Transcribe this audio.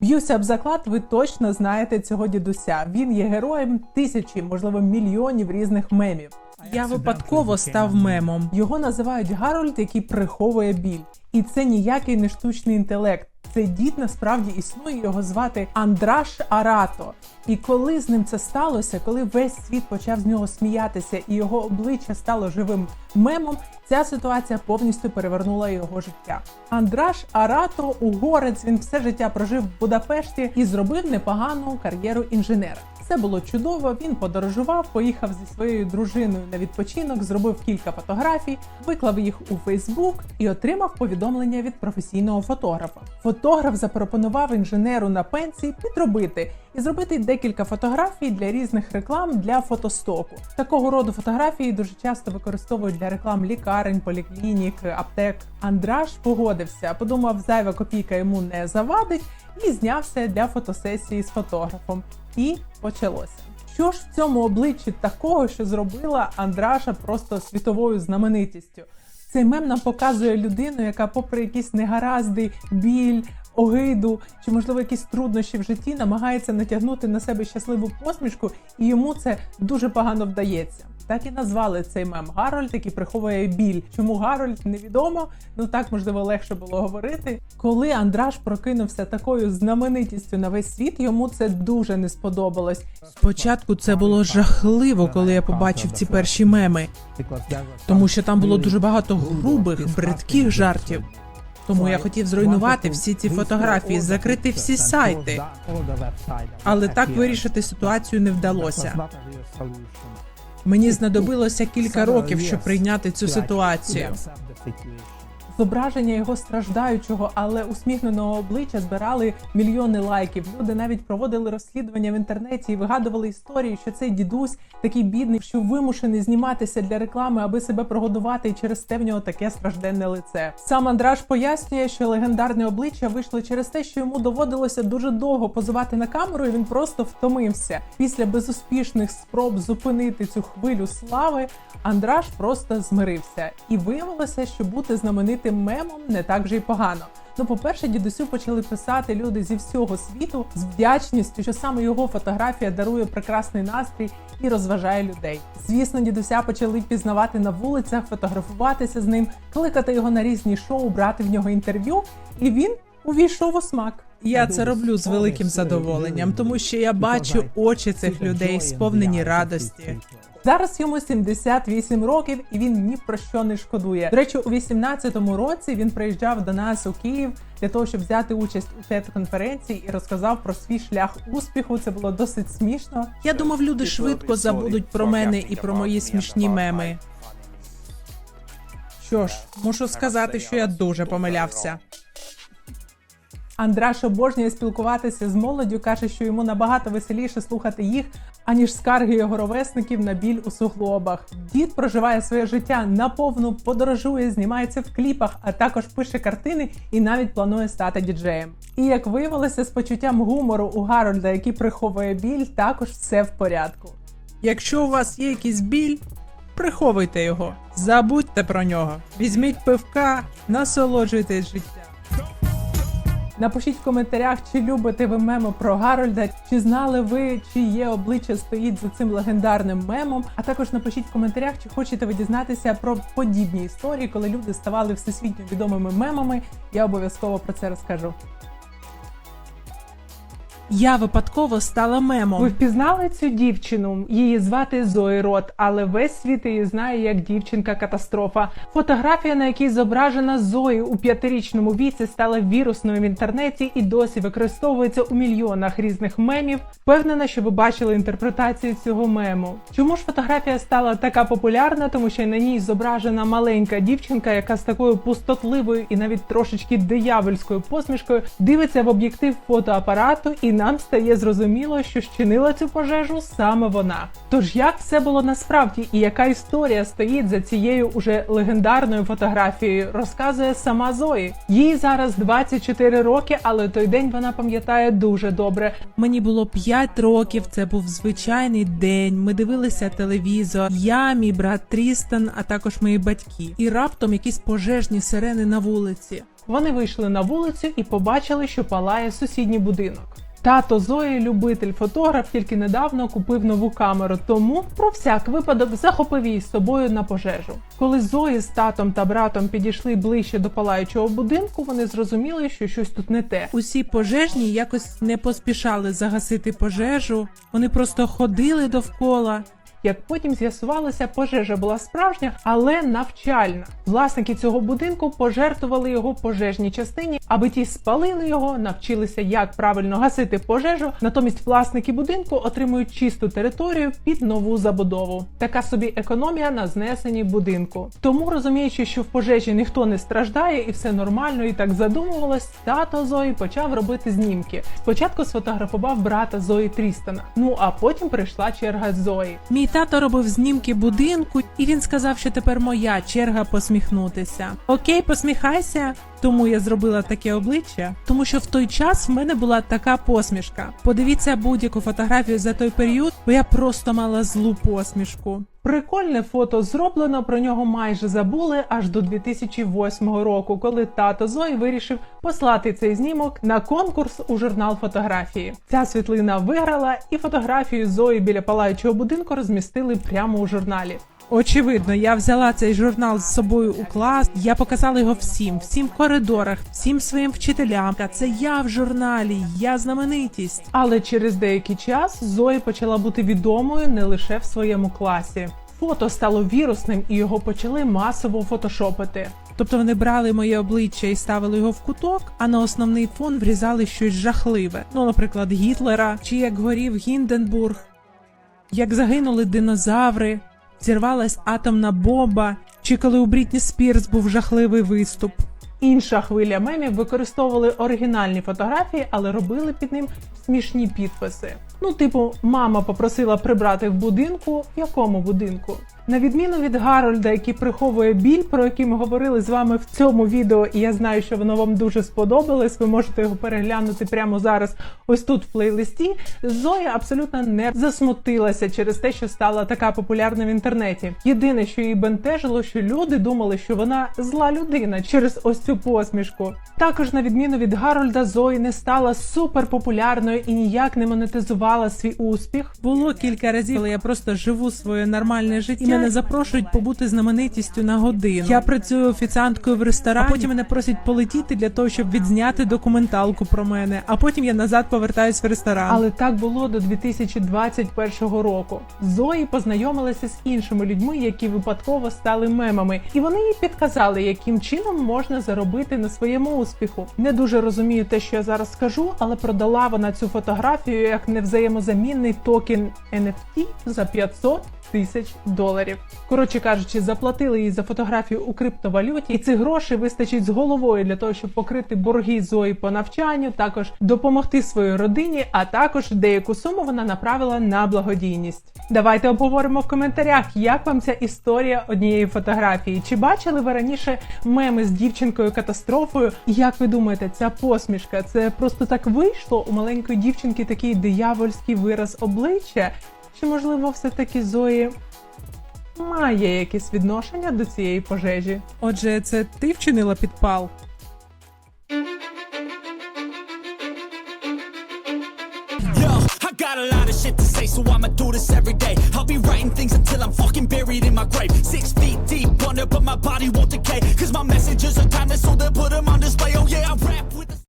Б'юся об заклад, ви точно знаєте цього дідуся. Він є героєм тисячі, можливо, мільйонів різних мемів. Я випадково став мемом. Його називають Гарольд, який приховує біль. І це ніякий не штучний інтелект. Цей дід насправді існує. Його звати Андраш Арато. І коли з ним це сталося, коли весь світ почав з нього сміятися, і його обличчя стало живим мемом, ця ситуація повністю перевернула його життя. Андраш Арато угорець. Він все життя прожив в Будапешті і зробив непогану кар'єру інженера. Все було чудово. Він подорожував, поїхав зі своєю дружиною на відпочинок, зробив кілька фотографій, виклав їх у Фейсбук і отримав повідомлення від професійного фотографа. Фотограф запропонував інженеру на пенсії підробити і зробити декілька фотографій для різних реклам для фотостоку. Такого роду фотографії дуже часто використовують для реклам лікарень, поліклінік, аптек. Андраш погодився, подумав, зайва копійка йому не завадить, і знявся для фотосесії з фотографом. І почалося. Що ж в цьому обличчі такого, що зробила Андраша просто світовою знаменитістю? Цей мем нам показує людину, яка, попри якісь негаразди, біль, огиду чи, можливо, якісь труднощі в житті, намагається натягнути на себе щасливу посмішку, і йому це дуже погано вдається. Так і назвали цей мем Гарольд, який приховує біль. Чому Гарольд невідомо? Ну так можливо легше було говорити. Коли Андраш прокинувся такою знаменитістю на весь світ, йому це дуже не сподобалось. Спочатку це було жахливо, коли я побачив ці перші меми, тому що там було дуже багато грубих, бридких жартів. Тому я хотів зруйнувати всі ці фотографії, закрити всі сайти. Але так вирішити ситуацію не вдалося. Мені знадобилося кілька років, щоб прийняти цю ситуацію. Зображення його страждаючого, але усміхненого обличчя збирали мільйони лайків. Люди навіть проводили розслідування в інтернеті і вигадували історії, що цей дідусь такий бідний, що вимушений зніматися для реклами, аби себе прогодувати, і через те в нього таке стражденне лице. Сам Андраш пояснює, що легендарне обличчя вийшло через те, що йому доводилося дуже довго позувати на камеру, і він просто втомився. Після безуспішних спроб зупинити цю хвилю слави, Андраш просто змирився, і виявилося, що бути знаменитим мемом не так вже й погано. Ну, по-перше, дідусю почали писати люди зі всього світу з вдячністю, що саме його фотографія дарує прекрасний настрій і розважає людей. Звісно, дідуся почали пізнавати на вулицях, фотографуватися з ним, кликати його на різні шоу, брати в нього інтерв'ю, і він увійшов у смак. Я це роблю з великим задоволенням, тому що я бачу очі цих людей, сповнені радості. Зараз йому 78 років, і він ні про що не шкодує. До речі, у 18-му році він приїжджав до нас у Київ для того, щоб взяти участь у TED конференції і розказав про свій шлях успіху. Це було досить смішно. Я думав, люди швидко забудуть про мене і про мої смішні меми. Що ж, мушу сказати, що я дуже помилявся. Андраш обожнює спілкуватися з молоддю, каже, що йому набагато веселіше слухати їх, аніж скарги його ровесників на біль у суглобах. Дід проживає своє життя наповну, подорожує, знімається в кліпах, а також пише картини і навіть планує стати діджеєм. І як виявилося, з почуттям гумору у Гарольда, який приховує біль, також все в порядку. Якщо у вас є якийсь біль, приховуйте його, забудьте про нього, візьміть пивка, насолоджуйтесь життям. Напишіть в коментарях, чи любите ви меми про Гарольда, чи знали ви, чиє обличчя стоїть за цим легендарним мемом. А також напишіть в коментарях, чи хочете ви дізнатися про подібні історії, коли люди ставали всесвітньо відомими мемами. Я обов'язково про це розкажу. Я випадково стала Ви впізнали цю дівчину? Її звати Зої Рот, але весь світ її знає як дівчинка катастрофа. Фотографія, на якій зображена Зої у п'ятирічному віці, стала вірусною в інтернеті і досі використовується у мільйонах різних мемів. Впевнена, що ви бачили інтерпретацію цього мему. Чому ж фотографія стала така популярна? Тому що на ній зображена маленька дівчинка, яка з такою пустотливою і навіть трошечки диявольською посмішкою дивиться в об'єктив фотоапарату, і нам стає зрозуміло, що щинила цю пожежу саме вона. Тож як все було насправді і яка історія стоїть за цією уже легендарною фотографією, розказує сама Зої. Їй зараз 24 роки, але той день вона пам'ятає дуже добре. Мені було 5 років. Це був звичайний день. Ми дивилися телевізор. Я, мій брат Трістан, а також мої батьки. І раптом якісь пожежні сирени на вулиці. Вони вийшли на вулицю і побачили, що палає сусідній будинок. Тато Зої, любитель фотограф, тільки недавно купив нову камеру, тому про всяк випадок захопив її з собою на пожежу. Коли Зої з татом та братом підійшли ближче до палаючого будинку, вони зрозуміли, що щось тут не те. Усі пожежні якось не поспішали загасити пожежу. Вони просто ходили довкола. Як потім з'ясувалося, пожежа була справжня, але навчальна. Власники цього будинку пожертвували його пожежній частині, аби ті спалили його, навчилися, як правильно гасити пожежу. Натомість власники будинку отримують чисту територію під нову забудову. Така собі економія на знесенні будинку. Тому розуміючи, що в пожежі ніхто не страждає і все нормально, і так задумувалось, тато Зої почав робити знімки. Спочатку сфотографував брата Зої Трістана. Ну а потім прийшла черга Зої. Мій тато робив знімки будинку, і він сказав, що тепер моя черга посміхнутися. Окей, посміхайся. Тому я зробила таке обличчя, тому що в той час в мене була така посмішка. Подивіться будь-яку фотографію за той період, бо я просто мала злу посмішку. Прикольне фото зроблено, про нього майже забули аж до 2008 року, коли тато Зої вирішив послати цей знімок на конкурс у журнал фотографії. Ця світлина виграла, і фотографію Зої біля палаючого будинку розмістили прямо у журналі. Очевидно, я взяла цей журнал з собою у клас. Я показала його всім, всім в коридорах, всім своїм вчителям. Та це я в журналі, я знаменитість. Але через деякий час Зої почала бути відомою не лише в своєму класі. Фото стало вірусним і його почали масово фотошопити. Тобто вони брали моє обличчя і ставили його в куток, а на основний фон врізали щось жахливе. Ну, наприклад, Гітлера, чи як горів Гінденбург, як загинули динозаври, зірвалась атомна бомба, чи коли у Брітні Спірс був жахливий виступ. Інша хвиля мемів використовували оригінальні фотографії, але робили під ним смішні підписи. Ну, типу, мама попросила прибрати в будинку. В якому будинку? На відміну від Гарольда, який приховує біль, про який ми говорили з вами в цьому відео, і я знаю, що воно вам дуже сподобалось. Ви можете його переглянути прямо зараз, ось тут в плейлисті. Зоя абсолютно не засмутилася через те, що стала така популярна в інтернеті. Єдине, що її бентежило, що люди думали, що вона зла людина через ось цю посмішку. Також, на відміну від Гарольда, Зої не стала суперпопулярною і ніяк не монетизувала свій успіх. Було кілька разів, коли я просто живу своє нормальне життя. І мене запрошують побути знаменитістю на годину. Я працюю офіціанткою в ресторані, а потім мене просять полетіти для того, щоб відзняти документалку про мене. А потім я назад повертаюсь в ресторан. Але так було до 2021 року. Зої познайомилася з іншими людьми, які випадково стали мемами, і вони їй підказали, яким чином можна заробити на своєму успіху. Не дуже розумію те, що я зараз скажу, але продала вона цю фотографію як невзаємозамінний токен NFT за 500 тисяч доларів. Коротше кажучи, заплатили їй за фотографію у криптовалюті, і цих грошей вистачить з головою для того, щоб покрити борги Зої по навчанню, також допомогти своїй родині, а також деяку суму вона направила на благодійність. Давайте обговоримо в коментарях, як вам ця історія однієї фотографії. Чи бачили ви раніше меми з дівчинкою катастрофою? Як ви думаєте, ця посмішка це просто так вийшло у маленької дівчинки такий диявольський вираз обличчя? Чи можливо все-таки Зої має якесь відношення до цієї пожежі? Отже, це ти вчинила підпал. Got a lot of shit to say, so I'ma do this every day. I'll be writing things until I'm fucking buried in my grave. Six feet deep under, but my body won't decay. Cause my messages are timeless, so they'll put them on display. Oh yeah, I rap with.